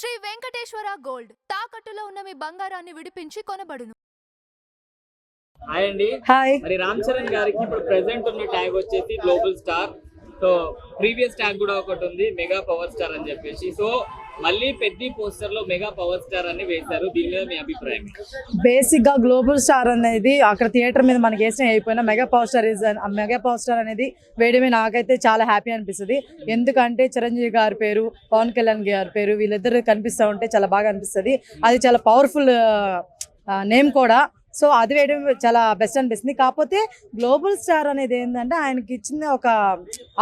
Shri Venkateswara gold. తాకట్టులో ఉన్న మీ బంగారాన్ని విడిపించి కొనబడును. హాయ్ అండి. హాయ్. మరి రామ్ చరణ్ గారికి ఇప్పుడు ప్రెసెంట్ ఉన్న ట్యాగ్ వచ్చేసి global star so previous tag కూడా ఒకటి ఉంది మెగా పవర్ స్టార్ అని చెప్పేసి. సో మళ్ళీ పెద్ద పోస్టర్లో మెగా పవర్ స్టార్ అని వేశారు. దీని మీద మీ అభిప్రాయం? బేసిక్గా గ్లోబల్ స్టార్ అనేది అక్కడ థియేటర్ మీద మనకి వేసిన అయిపోయినా mega power star is mega power star అనేది వేయడమే నాకైతే చాలా హ్యాపీ అనిపిస్తుంది. ఎందుకంటే చిరంజీవి గారి పేరు పవన్ కళ్యాణ్ గారి పేరు వీళ్ళిద్దరు కనిపిస్తూ ఉంటే చాలా బాగా అనిపిస్తుంది. అది చాలా పవర్ఫుల్ నేమ్ కూడా. సో అది వేయడం చాలా బెస్ట్ అనిపిస్తుంది. కాకపోతే గ్లోబల్ స్టార్ అనేది ఏంటంటే ఆయనకి ఇచ్చిన ఒక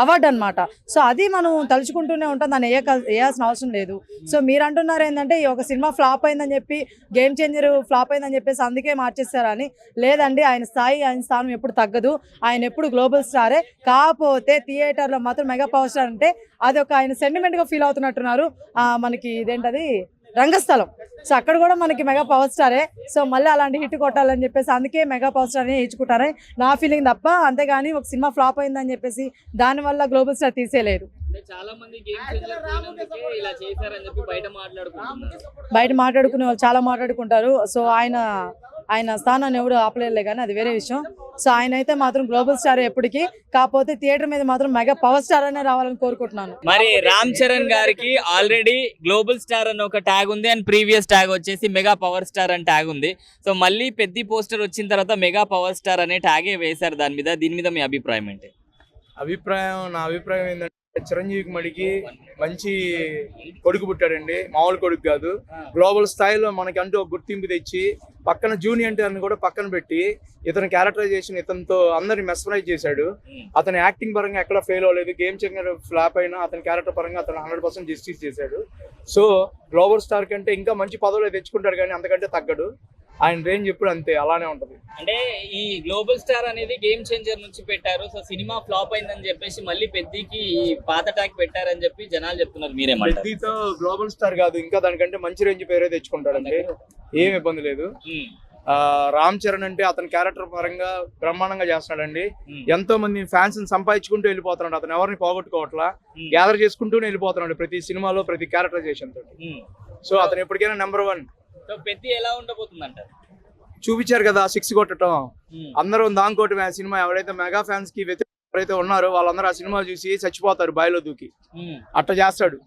అవార్డు అనమాట సో అది మనం తలుచుకుంటూనే ఉంటాం. దాన్ని వేయక వేయాల్సిన అవసరం లేదు. సో మీరు అంటున్నారు ఏంటంటే ఈ ఒక సినిమా ఫ్లాప్ అయిందని చెప్పి గేమ్ చేంజర్ ఫ్లాప్ అయిందని చెప్పేసి అందుకే మార్చేస్తారని లేదండి ఆయన స్థాయి ఆయన స్థానం ఎప్పుడు తగ్గదు. ఆయన ఎప్పుడు గ్లోబల్ స్టారే కాకపోతే థియేటర్లో మాత్రం మెగా పవర్ స్టార్ అంటే అది ఒక ఆయన సెంటిమెంట్గా ఫీల్ అవుతున్నట్టున్నారు. మనకి ఇదేంటది? రంగస్థలం. సో అక్కడ కూడా మనకి మెగా పవర్ స్టారే సో మళ్ళీ అలాంటి హిట్ కొట్టాలని చెప్పేసి అందుకే మెగా పవర్ స్టార్ ఇచ్చుకుంటారని నా ఫీలింగ్ తప్ప అంతేగాని ఒక సినిమా ఫ్లాప్ అయిందని చెప్పేసి దానివల్ల గ్లోబల్ స్టార్ మాట్లాడుకుంటున్నారు. బయట మాట్లాడుకునే వాళ్ళు చాలా మాట్లాడుకుంటారు. సో ఆయన ఆయన స్థానాన్ని ఎవడు ఆపలేరులే కానీ అది వేరే విషయం. సో ఆయన అయితే మాత్రం గ్లోబల్ స్టార్ ఎప్పటికీ. కాకపోతే థియేటర్ మీద మాత్రం మెగా పవర్ స్టార్ అనే రావాలని కోరుకుంటున్నాను. మరి రామ్ చరణ్ గారికి ఆల్రెడీ గ్లోబల్ స్టార్ అని ఒక ట్యాగ్ ఉంది అండ్ ప్రీవియస్ ట్యాగ్ వచ్చేసి మెగా పవర్ స్టార్ అని ట్యాగ్ ఉంది. సో మళ్ళీ పెద్ద పోస్టర్ వచ్చిన తర్వాత మెగా పవర్ స్టార్ అనే ట్యాగే వేశారు దాని మీద? దీని మీద మీ అభిప్రాయం ఏంటి? అభిప్రాయం నా అభిప్రాయం ఏంటంటే చిరంజీవి మడికి మంచి కొడుకు పుట్టాడండి. మామూలు కొడుకు కాదు. గ్లోబల్ స్థాయిలో మనకి అంటూ ఒక గుర్తింపు తెచ్చి పక్కన జూనియర్ ఎన్టీఆర్ని కూడా పక్కన పెట్టి ఇతను క్యారెక్టరైజేషన్ ఇతనితో అందరిని మెస్మరైజ్ చేశాడు. అతని యాక్టింగ్ పరంగా ఎక్కడ ఫెయిల్ అవ్వలేదు. గేమ్ చేంజర్ ఫ్లాప్ అయినా అతని క్యారెక్టర్ పరంగా అతను హండ్రెడ్ పర్సెంట్ జస్టిస్ చేశాడు. సో గ్లోబల్ స్టార్ కంటే ఇంకా మంచి పదవులు తెచ్చుకుంటాడు కానీ అంతకంటే తగ్గడు. ఆయన రేంజ్ ఎప్పుడు అంతే అలానే ఉంటది. అంటే ఈ గ్లోబల్ స్టార్ అనేది గేమ్ చేంజర్ నుంచి పెట్టారు. సో సినిమా ఫ్లాప్ అయిందని చెప్పేసి మళ్ళీ పెద్దకి పాత ట్యాగ్ పెట్టారని చెప్పి జనాలు చెప్తున్నారు. మీరేమంటారు? పెద్దతో గ్లోబల్ స్టార్ కాదు ఇంకా దానికంటే మంచి రేంజ్ పేరే తెచ్చుకుంటాడండి. ఏం ఇబ్బంది లేదు. రామ్ చరణ్ అంటే అతని క్యారెక్టర్ పరంగా బ్రహ్మాండంగా చేస్తున్నాడండి. ఎంతో మంది ఫ్యాన్స్ సంపాదించుకుంటూ వెళ్ళిపోతున్నాడు. అతను ఎవరిని పోగొట్టుకోవట్లా? గ్యాదర్ చేసుకుంటూనే వెళ్ళిపోతున్నాడు ప్రతి సినిమాలో ప్రతి క్యారెక్టరైజేషన్ తోటి. ఉమ్. సో అతను ఎప్పటికైనా నెంబర్ వన్ పెద్ద ఎలా ఉండబోతుంది అంటారు చూపించారు కదా సిక్స్ కొట్టడం. అందరూ దాంకోటి ఆ సినిమా ఎవరైతే మెగా ఫ్యాన్స్కి వ్యతిరేక ఎవరైతే ఉన్నారో వాళ్ళందరూ ఆ సినిమా చూసి చచ్చిపోతారు బాయిలో దూకి. అట్ట చేస్తాడు.